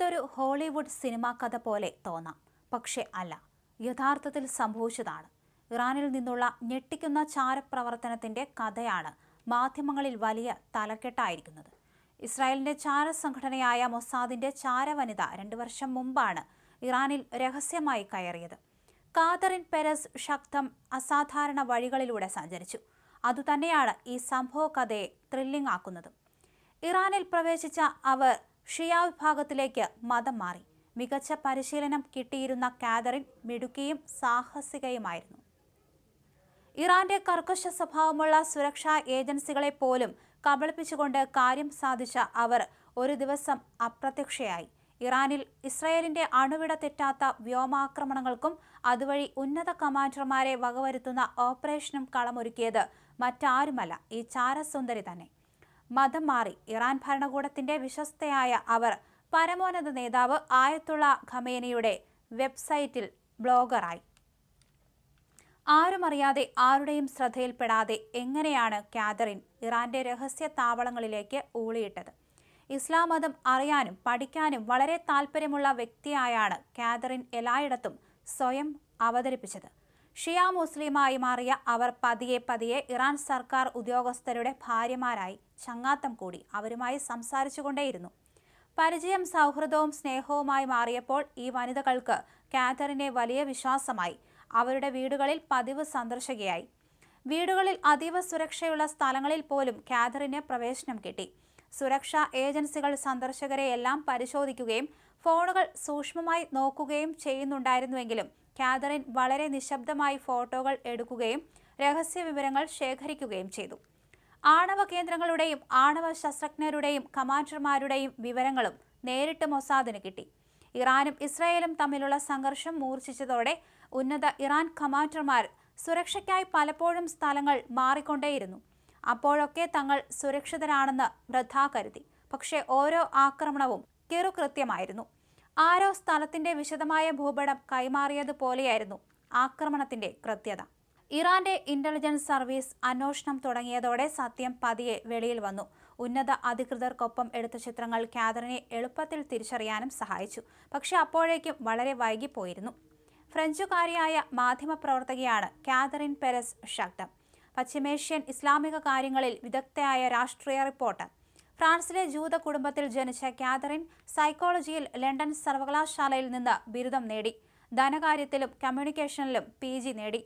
ഇതൊരു Hollywood cinema കഥ പോലെ തോന്നാം. പക്ഷെ അല്ല യഥാർത്ഥത്തിൽ സംഭവിച്ചതാണ്. ഇറാനിൽ നിന്നുള്ള ഞെട്ടിക്കുന്ന ചാരപ്രവർത്തനത്തിന്റെ കഥയാണ് മാധ്യമങ്ങളിൽ വലിയ തലക്കെട്ടായിരിക്കുന്നത്. ഇസ്രായേലിന്റെ ചാര സംഘടനയായ മൊസാദിന്റെ ചാരവനിത രണ്ടു വർഷം മുമ്പാണ് ഇറാനിൽ രഹസ്യമായി കയറിയത്. കാതറിൻ പെരസ് ശക്തം അസാധാരണ വഴികളിലൂടെ സഞ്ചരിച്ചു. അതുതന്നെയാണ് ഈ സംഭവ കഥയെ ത്രില്ലിംഗ് ആക്കുന്നത്. ഇറാനിൽ പ്രവേശിച്ച അവർ ഷിയ വിഭാഗത്തിലേക്ക് മതം മാറി. മികച്ച പരിശീലനം കിട്ടിയിരുന്ന കാതറിൻ മിടുക്കിയും സാഹസികയുമായിരുന്നു. ഇറാന്റെ കർക്കശ സ്വഭാവമുള്ള സുരക്ഷാ ഏജൻസികളെ പോലും കബളിപ്പിച്ചുകൊണ്ട് കാര്യം സാധിച്ച അവർ ഒരു ദിവസം അപ്രത്യക്ഷയായി. ഇറാനിൽ ഇസ്രയേലിന്റെ അണുവിട തെറ്റാത്ത വ്യോമാക്രമണങ്ങൾക്കും അതുവഴി ഉന്നത കമാൻഡർമാരെ വകവരുത്തുന്ന ഓപ്പറേഷനും കളമൊരുക്കിയത് മറ്റാരുമല്ല ഈ ചാരസുന്ദരി തന്നെ. മതം മാറി. ഇറാൻ ഭരണകൂടത്തിന്റെ വിശ്വസ്തയായ അവർ പരമോന്നത നേതാവ് ആയത്തുള്ള ഖമേനയുടെ വെബ്സൈറ്റിൽ ബ്ലോഗറായി. ആരുമറിയാതെ ആരുടെയും ശ്രദ്ധയിൽപ്പെടാതെ എങ്ങനെയാണ് കാതറിൻ ഇറാന്റെ രഹസ്യ താവളങ്ങളിലേക്ക് ഊളിയിട്ടത്? ഇസ്ലാം മതം അറിയാനും പഠിക്കാനും വളരെ താല്പര്യമുള്ള വ്യക്തിയായാണ് കാതറിൻ എല്ലായിടത്തും സ്വയം അവതരിപ്പിച്ചത്. ഷിയ മുസ്ലിമായി മാറിയ അവർ പതിയെ പതിയെ ഇറാൻ സർക്കാർ ഉദ്യോഗസ്ഥരുടെ ഭാര്യമാരായി ചങ്ങാത്തം കൂടി അവരുമായി സംസാരിച്ചുകൊണ്ടേയിരുന്നു. പരിചയം സൗഹൃദവും സ്നേഹവുമായി മാറിയപ്പോൾ ഈ വനിതകൾക്ക് കാതറിനെ വലിയ വിശ്വാസമായി. അവരുടെ വീടുകളിൽ പതിവ് സന്ദർശകയായി. വീടുകളിൽ അതീവ സുരക്ഷയുള്ള സ്ഥലങ്ങളിൽ പോലും കാതറിന് പ്രവേശനം കിട്ടി. സുരക്ഷാ ഏജൻസികൾ സന്ദർശകരെ എല്ലാം പരിശോധിക്കുകയും ഫോണുകൾ സൂക്ഷ്മമായി നോക്കുകയും ചെയ്യുന്നുണ്ടായിരുന്നുവെങ്കിലും കാതറിൻ വളരെ നിശബ്ദമായി ഫോട്ടോകൾ എടുക്കുകയും രഹസ്യ വിവരങ്ങൾ ശേഖരിക്കുകയും ചെയ്തു. ആണവ കേന്ദ്രങ്ങളുടെയും ആണവ ശസ്ത്രജ്ഞരുടെയും കമാൻഡർമാരുടെയും വിവരങ്ങളും നേരിട്ട് മൊസാദിന് കിട്ടി. ഇറാനും ഇസ്രായേലും തമ്മിലുള്ള സംഘർഷം മൂർച്ഛിച്ചതോടെ ഉന്നത ഇറാൻ കമാൻഡർമാർ സുരക്ഷയ്ക്കായി പലപ്പോഴും സ്ഥലങ്ങൾ മാറിക്കൊണ്ടേയിരുന്നു. അപ്പോഴൊക്കെ തങ്ങൾ സുരക്ഷിതരാണെന്ന് വൃദ്ധ കരുതി. പക്ഷേ ഓരോ ആക്രമണവും കിറുകൃത്യമായിരുന്നു ആരോ സ്ഥലത്തിന്റെ വിശദമായ ഭൂപടം കൈമാറിയതുപോലെയായിരുന്നു ആക്രമണത്തിന്റെ കൃത്യത. ഇറാന്റെ ഇന്റലിജൻസ് സർവീസ് അന്വേഷണം തുടങ്ങിയതോടെ സത്യം പതിയെ വെളിയിൽ വന്നു. ഉന്നത അധികൃതർക്കൊപ്പം എടുത്ത ചിത്രങ്ങൾ കാതറിനെ എളുപ്പത്തിൽ തിരിച്ചറിയാനും സഹായിച്ചു. പക്ഷെ അപ്പോഴേക്കും വളരെ വൈകിപ്പോയിരുന്നു. ഫ്രഞ്ചുകാരിയായ മാധ്യമപ്രവർത്തകയാണ് കാതറിൻ പെരസ് ശക്തം പശ്ചിമേഷ്യൻ ഇസ്ലാമിക കാര്യങ്ങളിൽ വിദഗ്ധയായ രാഷ്ട്രീയ റിപ്പോർട്ടർ. ഫ്രാൻസിലെ ജൂത കുടുംബത്തിൽ ജനിച്ച കാതറിൻ സൈക്കോളജിയിൽ ലണ്ടൻ സർവകലാശാലയിൽ നിന്ന് ബിരുദം നേടി. ധനകാര്യത്തിലും കമ്മ്യൂണിക്കേഷനിലും പി ജി നേടി.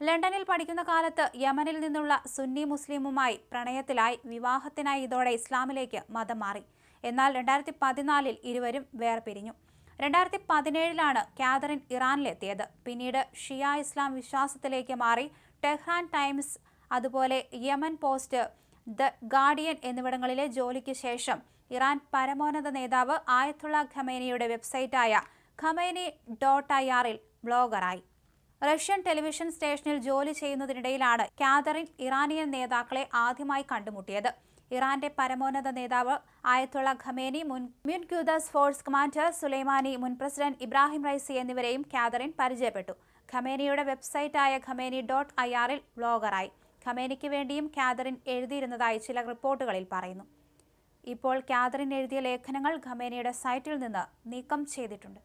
ലണ്ടനിൽ പഠിക്കുന്ന കാലത്ത് യമനിൽ നിന്നുള്ള സുന്നി മുസ്ലിമുമായി പ്രണയത്തിലായി വിവാഹത്തിനായി ഇതോടെ ഇസ്ലാമിലേക്ക് മതം മാറി. എന്നാൽ രണ്ടായിരത്തി പതിനാലിൽ ഇരുവരും വേർപിരിഞ്ഞു. രണ്ടായിരത്തി പതിനേഴിലാണ് കാതറിൻ ഇറാനിലെത്തിയത്. പിന്നീട് ഷിയ ഇസ്ലാം വിശ്വാസത്തിലേക്ക് മാറി ടെഹ്റാൻ ടൈംസ് അതുപോലെ യമൻ പോസ്റ്റ് ദ ഗാർഡിയൻ എന്നിവിടങ്ങളിലെ ജോലിക്ക് ശേഷം ഇറാൻ പരമോന്നത നേതാവ് ആയത്തുള്ള ഖമേനിയുടെ വെബ്സൈറ്റായ ഖമേനി ഡോട്ട് ഐ ആറിൽ ബ്ലോഗറായി. റഷ്യൻ ടെലിവിഷൻ സ്റ്റേഷനിൽ ജോലി ചെയ്യുന്നതിനിടയിലാണ് കാതറിൻ ഇറാനിയൻ നേതാക്കളെ ആദ്യമായി കണ്ടുമുട്ടിയത്. ഇറാന്റെ പരമോന്നത നേതാവ് ആയത്തുള്ള ഖമേനി മുൻ മ്യൂൻ ഫോഴ്സ് കമാൻഡർ സുലൈമാനി മുൻ പ്രസിഡന്റ് ഇബ്രാഹിം റൈസി എന്നിവരെയും കാതറിൻ പരിചയപ്പെട്ടു. ഖമേനിയുടെ വെബ്സൈറ്റായ ഖമേനി ഡോട്ട് ഐ ആറിൽ ബ്ലോഗറായി. ഖമേനിക്ക് വേണ്ടിയും കാതറിൻ എഴുതിയിരുന്നതായി ചില റിപ്പോർട്ടുകളിൽ പറയുന്നു. ഇപ്പോൾ കാതറിൻ എഴുതിയ ലേഖനങ്ങൾ ഖമേനിയുടെ സൈറ്റിൽ നിന്ന് നീക്കം ചെയ്തിട്ടുണ്ട്.